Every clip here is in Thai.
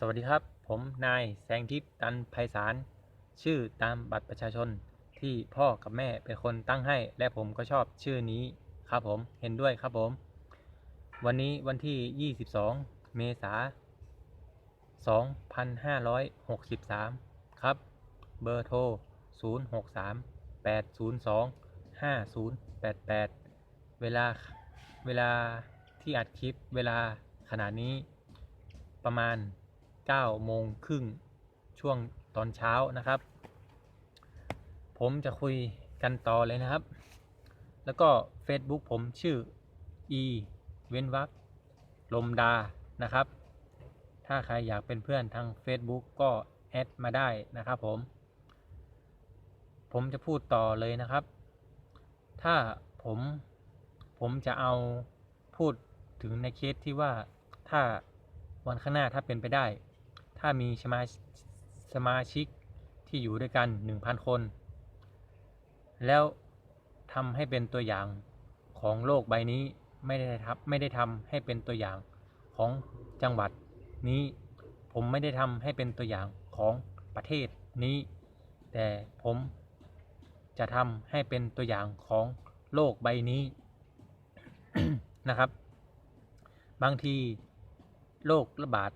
สวัสดีครับ ผมนายแสงทิพย์ตันไพศาล ชื่อตามบัตรประชาชนที่พ่อกับแม่เป็นคนตั้งให้ และผมก็ชอบชื่อนี้ครับผมเห็นด้วยครับผม วันนี้วันที่ 22 เมษายน2563 ครับ เบอร์โทร 063 802 5088 เวลาเวลาที่อัดคลิปเวลาขนาดนี้ประมาณ 9โมงครึ่งช่วงตอนเช้านะครับ ผมจะคุยกันต่อเลยนะครับ แล้วก็ Facebook ผมชื่อ e เว้นวรรคลมดานะครับ ถ้าใครอยากเป็นเพื่อนทาง Facebook ก็แอดมาได้นะครับผม ผมจะพูดต่อเลยนะครับ ถ้าผมผมจะเอาพูดถึงในเคสที่ว่าถ้าวันข้างหน้าถ้าเป็นไปได้ ถ้ามีสมาสมาชิกที่อยู่ด้วยกัน 1,000 คน แล้วทำให้เป็นตัวอย่างของโลกใบนี้ไม่ได้ทำไม่ได้ทำให้เป็นตัวอย่างของจังหวัดนี้ ผมไม่ได้ทำให้เป็นตัวอย่างของประเทศนี้ แต่ผมจะทำให้เป็นตัวอย่างของโลกใบนี้นะครับ บางทีโรคระบาด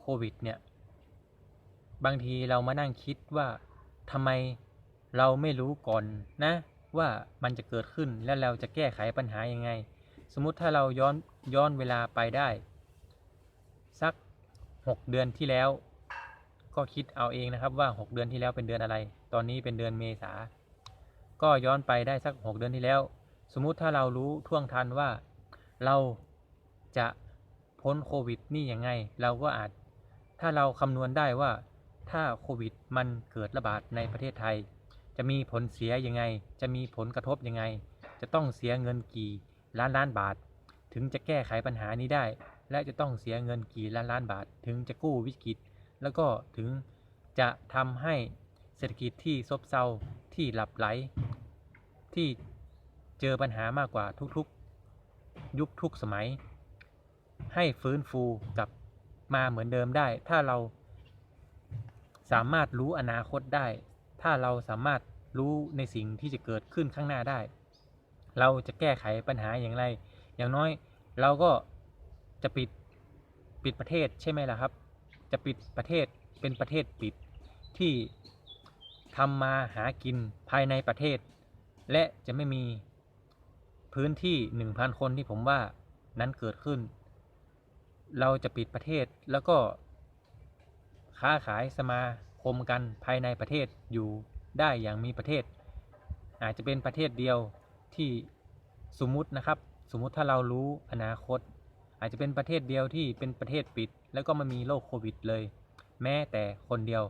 โควิดเนี่ย บางทีเรามานั่งคิดว่าทำไมเราไม่รู้ก่อนนะ ว่ามันจะเกิดขึ้นแล้วเราจะแก้ไขปัญหายังไง สมมุติถ้าเราย้อนย้อนเวลาไปได้ สัก 6 เดือนที่แล้ว ก็คิดเอาเองนะครับว่า 6 เดือนที่แล้วเป็นเดือนอะไร ตอนนี้เป็นเดือนเมษาก็ย้อนไปได้สัก 6 เดือนที่แล้ว สมมุติถ้าเรารู้ท่วงทันว่าเราจะพ้นโควิดนี่ยังไง เราก็อาจ ถ้าเราคำนวณได้ว่าถ้าโควิดมันเกิดระบาดในประเทศไทย จะมีผลเสียยังไง จะมีผลกระทบยังไง จะต้องเสียเงินกี่ล้านล้านบาท ถึงจะแก้ไขปัญหานี้ได้ และจะต้องเสียเงินกี่ล้านล้านบาท ถึงจะกู้วิกฤต แล้วก็ถึงจะทำให้เศรษฐกิจที่ซบเซาที่หลับไหล ที่เจอปัญหามากกว่าทุกๆ ยุคทุกสมัย ให้ฟื้นฟูกลับ มาเหมือนเดิมได้ ถ้าเราสามารถรู้อนาคตได้ ถ้าเราสามารถรู้ในสิ่งที่จะเกิดขึ้นข้างหน้าได้ เราจะแก้ไขปัญหาอย่างไร อย่างน้อยเราก็จะปิดปิดประเทศใช่ไหมล่ะครับ จะปิดประเทศเป็นประเทศปิดที่ทำมาหากินภายในประเทศ และจะไม่มีพื้นที่ 1,000 คนที่ผมว่านั้นเกิดขึ้น เราจะปิดประเทศแล้วก็ ค้าขายสมาคมกันภายในประเทศอยู่ได้อย่างมีประเทศ อาจจะเป็นประเทศเดียวที่สมมุตินะครับ สมมุติถ้าเรารู้อนาคต อาจจะเป็นประเทศเดียวที่เป็นประเทศปิด แล้วก็ไมามีโรคโควิดเลย แม้แต่คนเดียว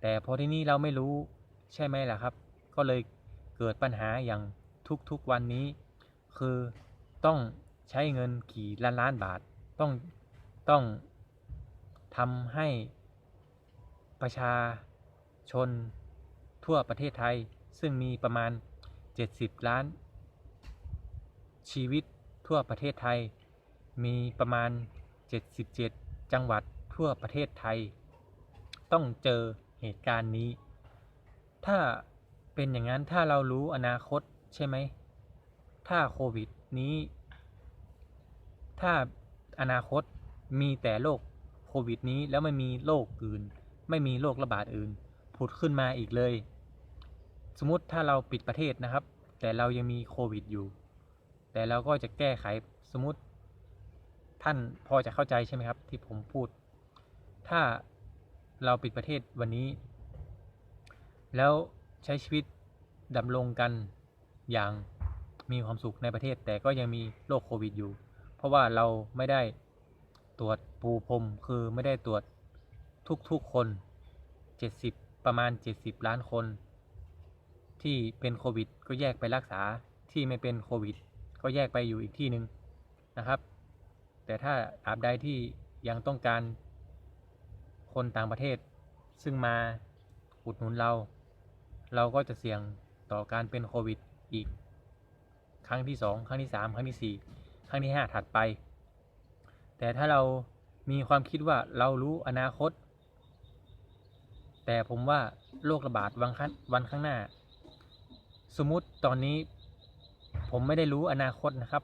แต่พอที่นี่เราไม่รู้ใช่ไหมล่ะครับ ก็เลยเกิดปัญหาอย่างทุกๆวันนี้ คือต้องใช้เงินกี่ล้านล้านบาท ต้องต้องทำให้ประชาชนทั่วประเทศไทย ซึ่งมีประมาณ 70 ล้าน ชีวิตทั่วประเทศไทย มีประมาณ 77 จังหวัดทั่วประเทศไทย ต้องเจอเหตุการณ์นี้ ถ้าเป็นอย่างนั้นถ้าเรารู้อนาคตใช่ไหม ถ้าโควิดนี้ ถ้า อนาคตมีแต่โรคโควิดนี้แล้วไม่มีโรคอื่น ไม่มีโรคระบาดอื่น ผุดขึ้นมาอีกเลย สมมติถ้าเราปิดประเทศนะครับ แต่เรายังมีโควิดอยู่ แต่เราก็จะแก้ไขสมมติท่านพอจะเข้าใจใช่ไหมครับ ที่ผมพูด ถ้าเราปิดประเทศวันนี้ แล้วใช้ชีวิตดำรงกันอย่างมีความสุขในประเทศ แต่ก็ยังมีโรคโควิดอยู่ ราะว่าเราไม่ได้ตรวจปูพรมคือไม่ได้ตรวจทุกๆคน 70 ประมาณ 70 ล้านคน ที่เป็นโควิด ก็แยกไปรักษาที่ไม่เป็นโควิด ก็แยกไปอยู่อีกที่หนึ่งนะครับ แต่ถ้าตราบใดที่ยังต้องการคนต่างประเทศ ซึ่งมาอุดหนุนเรา เราก็จะเสี่ยงต่อการเป็นโควิดอีก ครั้งที่ 2 ครั้งที่ 3 ครั้งที่ 4 ครั้งที่5ถัดไป แต่ถ้าเรามีความคิดว่าเรารู้อนาคต แต่ผมว่าโรคระบาดวันข้างวันข้างหน้า สมมุติตอนนี้ผมไม่ได้รู้อนาคตนะครับ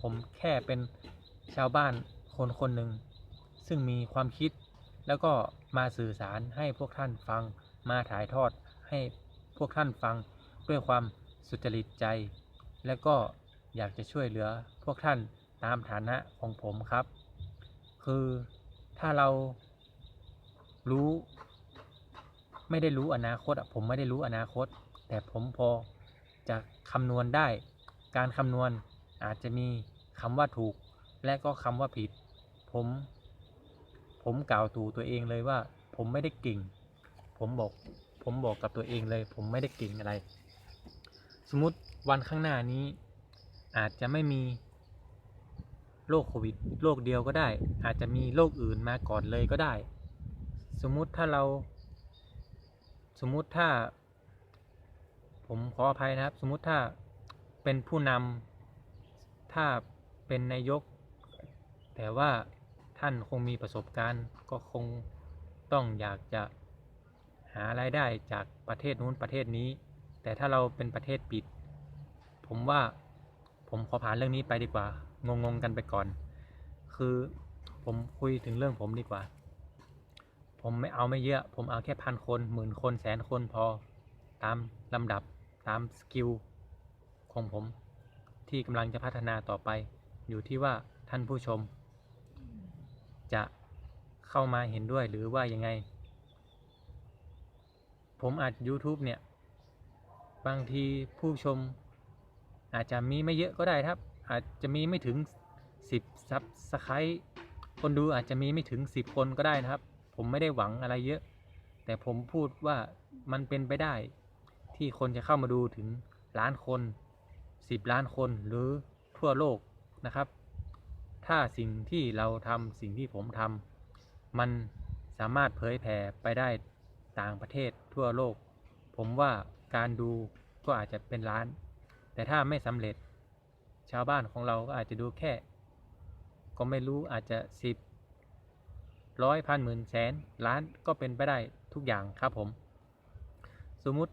ผมแค่เป็นชาวบ้านคนคนหนึ่ง ซึ่งมีความคิดแล้วก็มาสื่อสารให้พวกท่านฟังมาถ่ายทอดให้พวกท่านฟังด้วยความสุจริตใจ และก็ อยากจะช่วยเหลือพวกท่านตามฐานะของผมครับ คือถ้าเรารู้ ไม่ได้รู้อนาคตผมไม่ได้รู้อนาคต แต่ผมพอจะคำนวณได้ การคำนวณอาจจะมีคำว่าถูก และก็คำว่าผิด ผม ผมกล่าวตูตัวเองเลยว่า ผมไม่ได้เก่ง ผมบอก ผมบอกกับตัวเองเลย ผมไม่ได้เก่งอะไร สมมติวันข้างหน้านี้ อาจจะไม่มีโรคโควิดโรคเดียวก็ได้ อาจจะมีโรคอื่นมาก่อนเลยก็ได้ สมมุติถ้าเรา สมมุติถ้า ผมขออภัยนะครับ สมมุติถ้าเป็นผู้นำถ้าเป็นนายก แต่ว่าท่านคงมีประสบการณ์ ก็คงต้องอยากจะหารายได้จากประเทศนู้นประเทศนี้ แต่ถ้าเราเป็นประเทศปิด ผมว่า ผมขอผ่านเรื่องนี้ไปดีกว่า งงๆกันไปก่อน คือผมคุยถึงเรื่องผมดีกว่า ผมไม่เอาไม่เยอะ ผมเอาแค่พันคนหมื่นคนแสนคนพอ ตามลำดับตามสกิลของผม ที่กำลังจะพัฒนาต่อไป อยู่ที่ว่าท่านผู้ชม จะเข้ามาเห็นด้วยหรือว่ายังไง ผมอัด YouTube เนี่ย บางทีผู้ชม อาจจะมีไม่เยอะก็ได้ครับ อาจจะมีไม่ถึง 10ซับสไครต์คนดูอาจจะมีไม่ถึง 10 คนก็ได้นะครับ ผมไม่ได้หวังอะไรเยอะ แต่ผมพูดว่ามันเป็นไปได้ ที่คนจะเข้ามาดูถึงล้านคน 10 ล้านคนหรือทั่วโลกนะครับ ถ้าสิ่งที่เราทำสิ่งที่ผมทำมันสามารถเผยแผ่ไปได้ต่างประเทศทั่วโลก ผมว่าการดูก็อาจจะเป็นล้าน แต่ถ้าไม่สำเร็จชาวบ้านของเราก็อาจจะดูแค่ ก็ไม่รู้อาจจะสิบร้อยพันหมื่นแสนล้านก็เป็นไปได้ทุกอย่างครับผม สมมุติ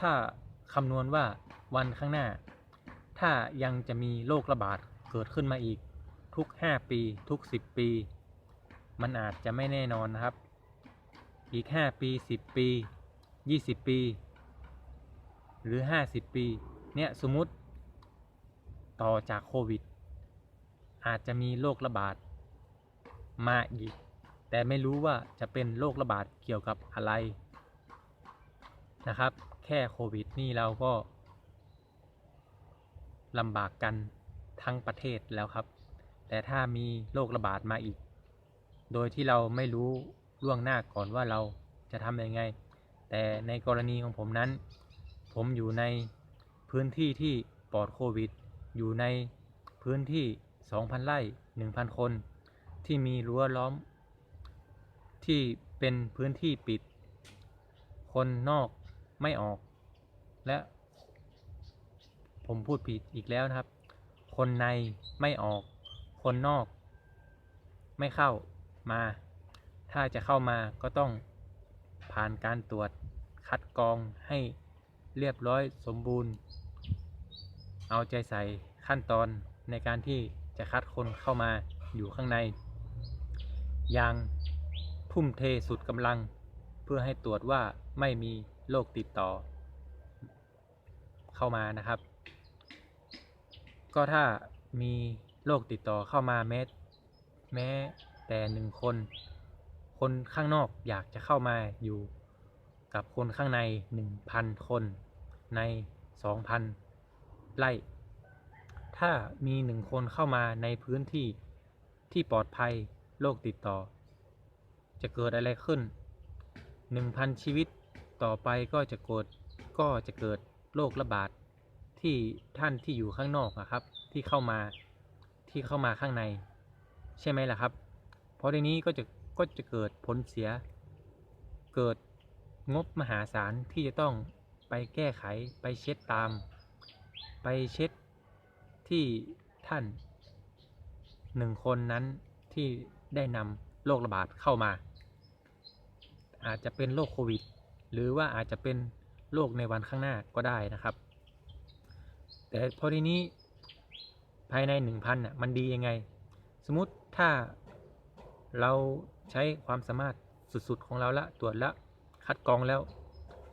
ถ้าคำนวณว่าวันข้างหน้า ถ้ายังจะมีโรคระบาดเกิดขึ้นมาอีกทุก 5 ปีทุก 10 ปี มันอาจจะไม่แน่นอนนะครับ อีก 5 ปี 10 ปี 20 ปี หรือ 50 ปี เนี่ยสมมุติ ต่อจากโควิด อาจจะมีโรคระบาดมาอีก แต่ไม่รู้ว่าจะเป็นโรคระบาดเกี่ยวกับอะไรนะครับ แค่โควิดนี่เราก็ลำบากกันทั้งประเทศแล้วครับ แต่ถ้ามีโรคระบาดมาอีก โดยที่เราไม่รู้ล่วงหน้าก่อนว่าเราจะทำยังไง แต่ในกรณีของผมนั้น ผมอยู่ใน พื้นที่ที่ปลอดโควิด อยู่ในพื้นที่ 2,000 ไร่ 1,000 คน ที่มีรั้วล้อม ที่เป็นพื้นที่ปิด คนนอกไม่ออก และ ผมพูดผิดอีกแล้วนะครับ คนในไม่ออก คนนอก ไม่เข้ามา ถ้าจะเข้ามาก็ต้องผ่านการตรวจคัดกรองให้เรียบร้อยสมบูรณ์ เอาใจใส่ขั้นตอนในการที่จะคัดคนเข้ามาอยู่ข้างใน อย่างทุ่มเทสุดกำลัง เพื่อให้ตรวจว่าไม่มีโรคติดต่อ เข้ามานะครับ ก็ถ้ามีโรคติดต่อเข้ามาแม้แม้แต่หนึ่งคน คนข้างนอกอยากจะเข้ามาอยู่กับคนข้างในหนึ่งพันคนในสองพัน ไร่ ถ้ามีหนึ่งคนเข้ามาในพื้นที่ที่ปลอดภัยโรคติดต่อ จะเกิดอะไรขึ้นหนึ่งพันชีวิตต่อไปก็จะเกิดก็จะเกิดโรคระบาดที่ท่านที่อยู่ข้างนอกอะครับ ที่เข้ามาที่เข้ามาข้างใน ใช่ไหมล่ะครับ เพราะในนี้ก็จะก็จะเกิดผลเสีย เกิดงบมหาศาลที่จะต้องไปแก้ไขไปเช็ดตาม ไปเช็ดที่ท่านหนึ่งคนนั้นที่ได้นำโรคระบาดเข้ามา อาจจะเป็นโรคโควิด หรือว่าอาจจะเป็นโรคในวันข้างหน้าก็ได้นะครับ แต่พอทีนี้ภายใน 1,000น่ะมันดียังไง สมมติถ้าเราใช้ความสามารถสุดๆของเราละตรวจละคัดกรองแล้ว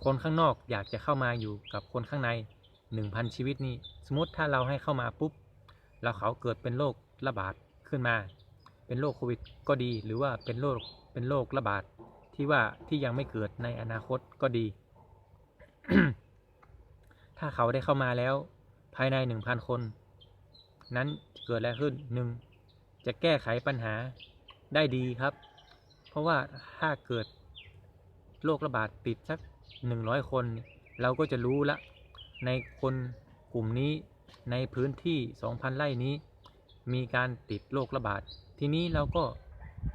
คนข้างนอกอยากจะเข้ามาอยู่กับคนข้างใน 1,000 ชีวิตนี้ สมมติถ้าเราให้เข้ามาปุ๊บ แล้วเขาเกิดเป็นโรคระบาดขึ้นมา เป็นโรคโควิดก็ดี หรือว่าเป็นโรคเป็นโรคระบาดที่ว่าที่ยังไม่เกิดในอนาคตก็ดี ถ้าเขาได้เข้ามาแล้วภายใน 1,000 คน นั้นเกิดอะไรขึ้นหนึ่งจะแก้ไขปัญหาได้ดีครับ เพราะว่าถ้าเกิดโรคระบาดติดสัก 100 คน เราก็จะรู้ละ ในคนกลุ่มนี้ในพื้นที่ 2,000 ไร่นี้ มีการติดโรคระบาด ทีนี้เราก็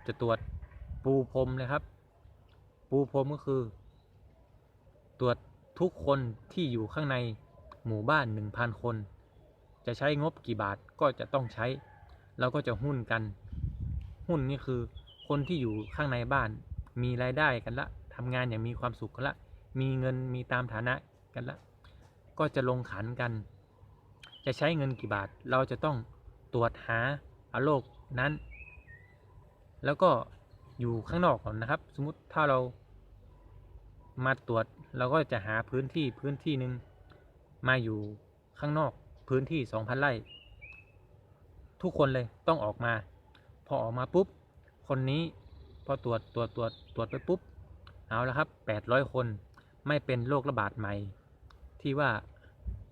จะตรวจปูพรมเลยครับ ปูพรมก็คือ ตรวจทุกคนที่อยู่ข้างในหมู่บ้าน 1,000 คน จะใช้งบกี่บาทก็จะต้องใช้ เราก็จะหุ้นกัน หุ้นนี่คือคนที่อยู่ข้างในบ้าน มีรายได้กันละทำงานอย่างมีความสุขกันละ มีเงินมีตามฐานะกันละ ก็จะลงขันกัน จะใช้เงินกี่บาท เราจะต้องตรวจหาอาโรคนั้น แล้วก็อยู่ข้างนอกก่อนนะครับ สมมติถ้าเรามาตรวจเราก็จะหาพื้นที่พื้นที่หนึ่งมาอยู่ข้างนอกพื้นที่ 2,000ไร่ทุกคนเลยต้องออกมา พอออกมาปุ๊บ คนนี้พอตรวจตรวจตรวจตรวจไปปุ๊บ เอาละครับ 800 คนไม่เป็นโรคระบาดใหม่ ที่ว่า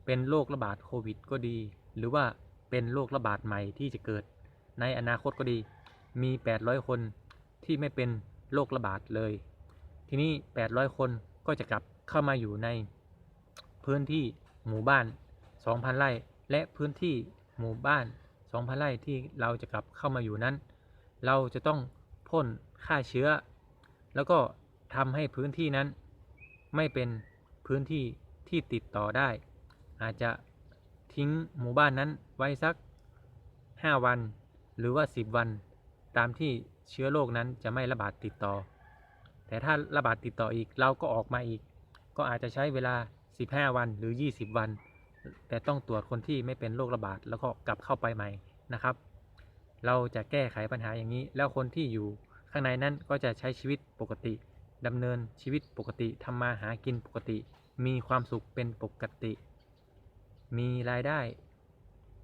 เป็นโรคระบาดโควิดก็ดี หรือว่าเป็นโรคระบาดใหม่ที่จะเกิด ในอนาคตก็ดี มี 800 คนที่ไม่เป็นโรคระบาดเลย ทีนี้ 800 คนก็จะกลับเข้ามาอยู่ในพื้นที่หมู่บ้าน 2,000 ไร่ และพื้นที่หมู่บ้าน 2,000 ไร่ที่เราจะกลับเข้ามาอยู่นั้น เราจะต้องพ่นฆ่าเชื้อ แล้วก็ทำให้พื้นที่นั้นไม่เป็นพื้นที่ ที่ติดต่อได้ อาจจะทิ้งหมู่บ้านนั้นไว้สัก 5 วัน หรือว่า 10 วัน ตามที่เชื้อโรคนั้นจะไม่ระบาดติดต่อ แต่ถ้าระบาดติดต่ออีกเราก็ออกมาอีก ก็อาจจะใช้เวลา 15 วันหรือ 20 วัน แต่ต้องตรวจคนที่ไม่เป็นโรคระบาดแล้วก็กลับเข้าไปใหม่นะครับ เราจะแก้ไขปัญหาอย่างนี้ แล้วคนที่อยู่ข้างในนั้นก็จะใช้ชีวิตปกติดำเนินชีวิตปกติทำมาหากินปกติ มีความสุขเป็นปกติ มีรายได้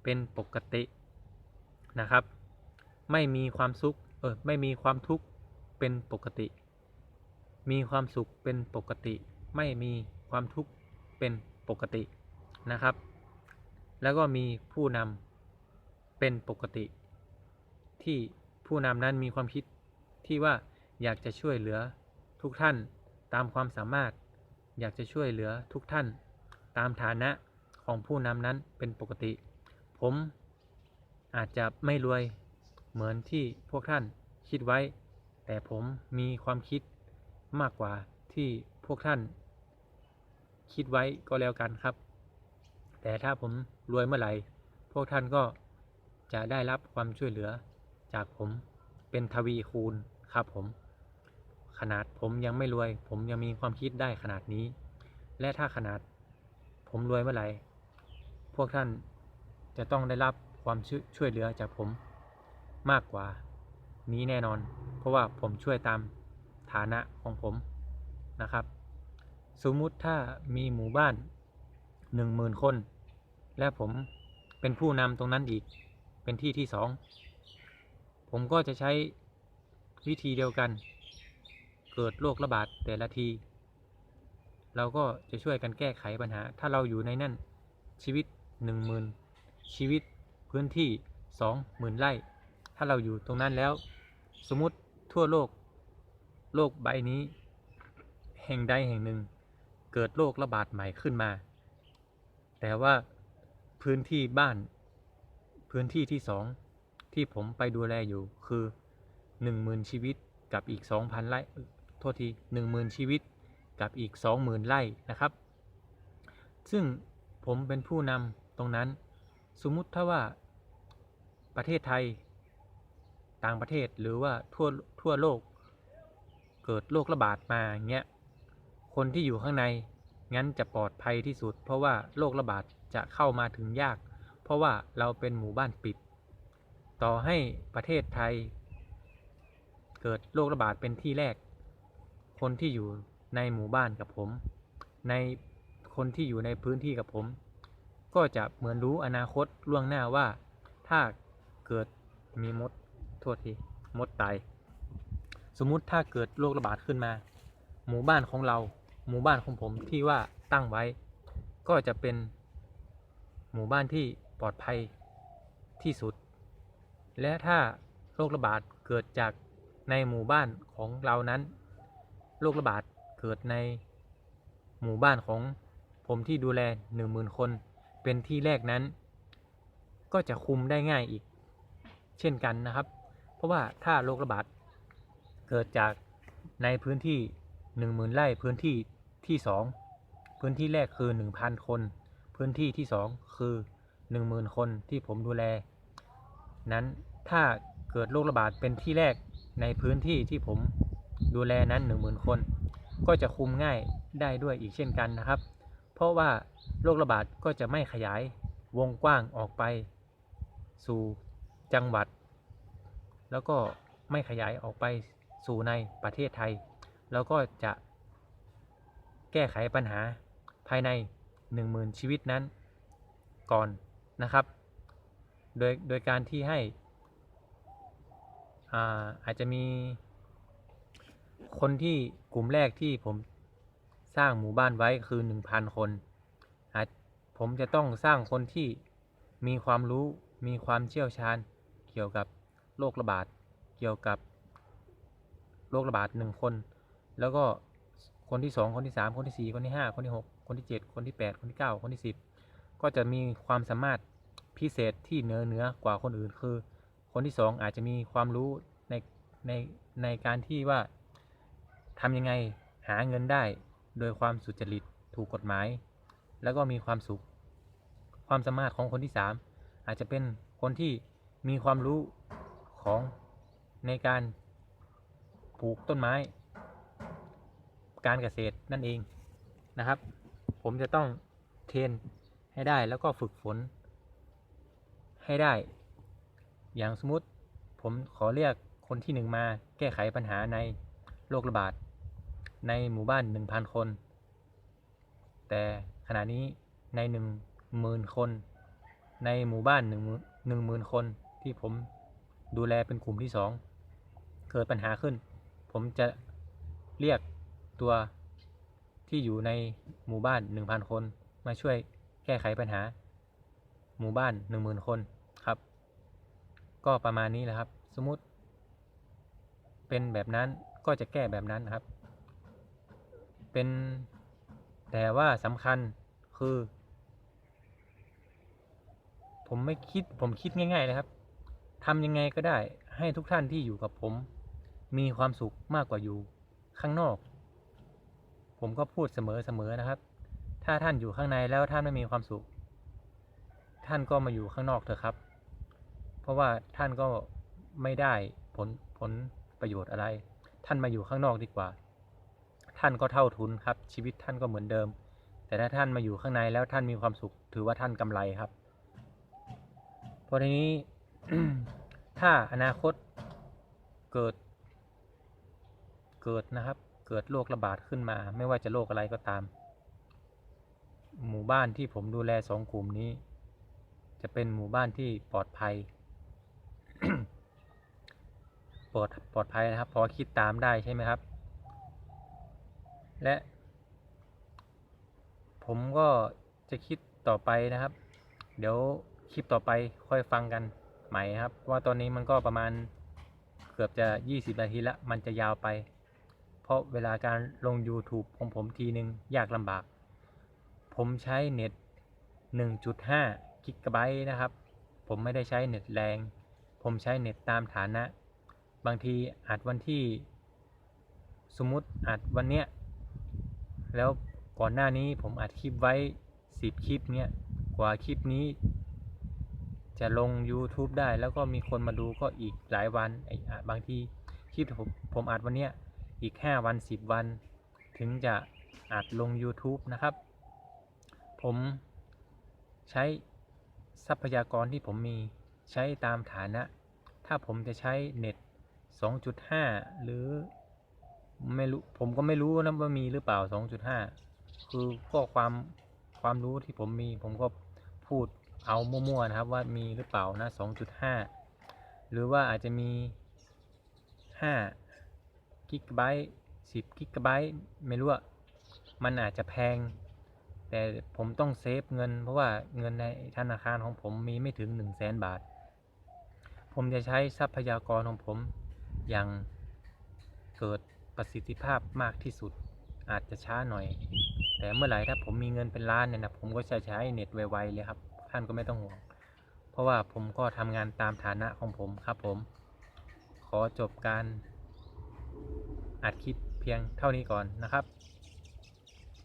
เป็นปกตินะครับ ไม่มีความสุขเออไม่มีความทุกข์เป็นปกติ มีความสุขเป็นปกติ ไม่มีความทุกข์เป็นปกตินะครับ แล้วก็มีผู้นำเป็นปกติ ที่ผู้นำนั้นมีความคิดที่ว่าอยากจะช่วยเหลือทุกท่านตามความสามารถ อยากจะช่วยเหลือทุกท่านตามฐานะของผู้นำนั้นเป็นปกติ ผมอาจจะไม่รวยเหมือนที่พวกท่านคิดไว้ แต่ผมมีความคิดมากกว่าที่พวกท่าน คิดไว้ก็แล้วกันครับ แต่ถ้าผมรวยเมื่อไหร่ พวกท่านก็จะได้รับความช่วยเหลือจากผมเป็นทวีคูณครับผม ขนาดผมยังไม่รวย ผมยังมีความคิดได้ขนาดนี้ และถ้าขนาดผมรวยเมื่อไหร่พวกท่านจะต้องได้รับความช่วยช่วยเหลือจากผมมากกว่านี้แน่นอน เพราะว่าผมช่วยตามฐานะของผมนะครับ สมมุติถ้ามีหมู่บ้านหนึ่งหมื่นคน และผมเป็นผู้นำตรงนั้นอีกเป็นที่ที่สองผมก็จะใช้วิธีเดียวกัน เกิดโรคระบาดแต่ละที เราก็จะช่วยกันแก้ไขปัญหา ถ้าเราอยู่ในนั่นชีวิตหนึ่งหมื่นชีวิตพื้นที่สองหมื่นไร่ ถ้าเราอยู่ตรงนั้นแล้ว สมมติทั่วโลก โลกใบนี้ แห่งใดแห่งหนึ่ง เกิดโรคระบาดใหม่ขึ้นมา แต่ว่าพื้นที่บ้านพื้นที่ที่สองที่ผมไปดูแลอยู่คือหนึ่งหมื่นชีวิตกับอีกสองพันไร่ โทษทีหนึ่งหมื่นชีวิตกับอีกสองหมื่นไร่นะครับ ซึ่งผมเป็นผู้นำตรงนั้น สมมุติถ้าว่าประเทศไทย ต่างประเทศหรือว่าทั่วทั่วโลก เกิดโรคระบาดมาเงี้ยคนที่อยู่ข้างในงั้นจะปลอดภัยที่สุด เพราะว่าโรคระบาดจะเข้ามาถึงยาก เพราะว่าเราเป็นหมู่บ้านปิด ต่อให้ประเทศไทย เกิดโรคระบาดเป็นที่แรก คนที่อยู่ในหมู่บ้านกับผม ในคนที่อยู่ในพื้นที่กับผม ก็จะเหมือนรู้อนาคตล่วงหน้าว่า ถ้าเกิดมีมดโทษทีมดตายสมมุติถ้าเกิดโรคระบาดขึ้นมา หมู่บ้านของเรา หมู่บ้านของผมที่ว่าตั้งไว้ ก็จะเป็น หมู่บ้านที่ปลอดภัยที่สุด และถ้าโรคระบาดเกิดจากในหมู่บ้านของเรานั้น โรคระบาดเกิดในหมู่บ้านของผมที่ดูแลหนึ่งหมื่นคน เป็นที่แรกนั้น ก็จะคุมได้ง่ายอีก เช่นกันนะครับ เพราะว่าถ้าโรคระบาดเกิดจากในพื้นที่หนึ่งหมื่นไร่พื้นที่ที่สองพื้นที่แรกคือหนึ่งพันคน พื้นที่ที่สองคือหนึ่งหมื่นคนที่ผมดูแล นั้นถ้าเกิดโรคระบาดเป็นที่แรกในพื้นที่ที่ผม ดูแลนั้นหนึ่งหมื่นคน ก็จะคุมง่ายได้ด้วยอีกเช่นกันนะครับ เพราะว่าโรคระบาดก็จะไม่ขยายวงกว้างออกไป สู่จังหวัด แล้วก็ไม่ขยายออกไปสู่ในประเทศไทย แล้วก็จะแก้ไขปัญหาภายใน 10,000 ชีวิตนั้นก่อนนะครับ โดยโดยการที่ให้อ่าอาจจะมี คนที่กลุ่มแรกที่ผมสร้างหมู่บ้านไว้คือ1,000คนอาจผมจะต้องสร้างคนที่มีความรู้มีความเชี่ยวชาญ เกี่ยวกับโรคระบาดเกี่ยวกับโรคระบาดหนึ่งคน แล้วก็คนที่สองคนที่สามคนที่สี่คนที่ห้าคนที่หกคนที่เจ็ดคนที่แปดคนที่เก้าคนที่สิบก็จะมีความสามารถพิเศษที่เหนือเหนือกว่าคนอื่นคือ คนที่สองอาจจะมีความรู้ในในในการที่ว่า ทำยังไงหาเงินได้โดยความสุจริตถูกกฎหมาย แล้วก็มีความสุข ความสามารถของคนที่สามอาจจะเป็นคนที่มีความรู้ของในการปลูกต้นไม้ การเกษตรนั่นเองนะครับ ผมจะต้องเทรนให้ได้แล้วก็ฝึกฝน ให้ได้ อย่างสมมติผมขอเรียกคนที่หนึ่งมาแก้ไขปัญหาในโรคระบาด ในหมู่บ้านหนึ่งพันคน แต่ขณะนี้ในหนึ่งหมื่นคน ในหมู่บ้านหนึ่งหมื่นคนที่ผมดูแลเป็นกลุ่มที่สองเกิดปัญหาขึ้น ผมจะเรียกตัวที่อยู่ในหมู่บ้านหนึ่งพันคน มาช่วยแก้ไขปัญหา หมู่บ้านหนึ่งหมื่นคนครับ ก็ประมาณนี้แหละครับ สมมุติเป็นแบบนั้นก็จะแก้แบบนั้นนครับ เป็นแต่ว่าสำคัญคือ ผมไม่คิดผมคิดง่ายๆเลยครับทำยังไงก็ได้ให้ทุกท่านที่อยู่กับผม มีความสุขมากกว่าอยู่ข้างนอก ผมก็พูดเสมอๆนะครับ ถ้าท่านอยู่ข้างในแล้วท่านไม่มีความสุข ท่านก็มาอยู่ข้างนอกเถอะครับ เพราะว่าท่านก็ไม่ได้ผลผลประโยชน์อะไร ท่านมาอยู่ข้างนอกดีกว่า ท่านก็เท่าทุนครับ ชีวิตท่านก็เหมือนเดิม แต่ถ้าท่านมาอยู่ข้างในแล้วท่านมีความสุข ถือว่าท่านกำไรครับเพราะทีนี้ถ้าอนาคตเกิด เกิดนะครับ เกิดโรคระบาดขึ้นมา ไม่ว่าจะโรคอะไรก็ตาม หมู่บ้านที่ผมดูแลสองกลุ่มนี้ จะเป็นหมู่บ้านที่ปลอดภัยปลอดปลอดภัยนะครับ พอคิดตามได้ใช่ไหมครับ และ ผมก็จะคิดต่อไปนะครับ เดี๋ยวคลิปต่อไปค่อยฟังกันใหม่ครับเพราะว่าตอนนี้มันก็ประมาณเกือบจะ 20 นาทีละมันจะยาวไป เพราะเวลาการลง YouTube ของผมทีนึงยากลำบาก ผมใช้เน็ต 1.5 กิกะไบต์นะครับ ผมไม่ได้ใช้เน็ตแรง ผมใช้เน็ตตามฐานะ บางทีอัดวันที่ สมมติอัดวันเนี้ย แล้วก่อนหน้านี้ผมอัดคลิปไว้ 10 คลิปเนี้ยกว่าคลิปนี้ จะลง YouTube ได้แล้วก็มีคนมาดูก็อีกหลายวันไอ้อะบางทีคลิปที่ผมผมอัดวันเนี้ยอีก 5 วัน 10 วัน ถึงจะอัดลง YouTube นะครับ ผมใช้ทรัพยากรที่ผมมีใช้ตามฐานะ ถ้าผมจะใช้เน็ต 2.5 หรือ ไม่รู้ผมก็ไม่รู้นะว่ามีหรือเปล่า 2.5 คือก็ความความรู้ที่ผมมี ผมก็พูดเอามั่วๆนะครับ ว่ามีหรือเปล่านะ 2.5 หรือว่าอาจจะมี 5 กิกะไบต์ 10 กิกะไบต์ไม่รู้อะมันอาจจะแพง แต่ผมต้องเซฟเงิน เพราะว่าเงินในธนาคารของผมมีไม่ถึง 1 0 0 0 0แสนบาท ผมจะใช้ทรัพยากรของผมอย่างเกิด ประสิทธิภาพมากที่สุดอาจจะช้าหน่อย แต่เมื่อไหร่ถ้าผมมีเงินเป็นล้านเนี่ยนะผมก็จะใช้เน็ตไวๆเลยครับ ท่านก็ไม่ต้องห่วง เพราะว่าผมก็ทำงานตามฐานะของผมครับผม ขอจบการอัดคลิปเพียงเท่านี้ก่อนนะครับ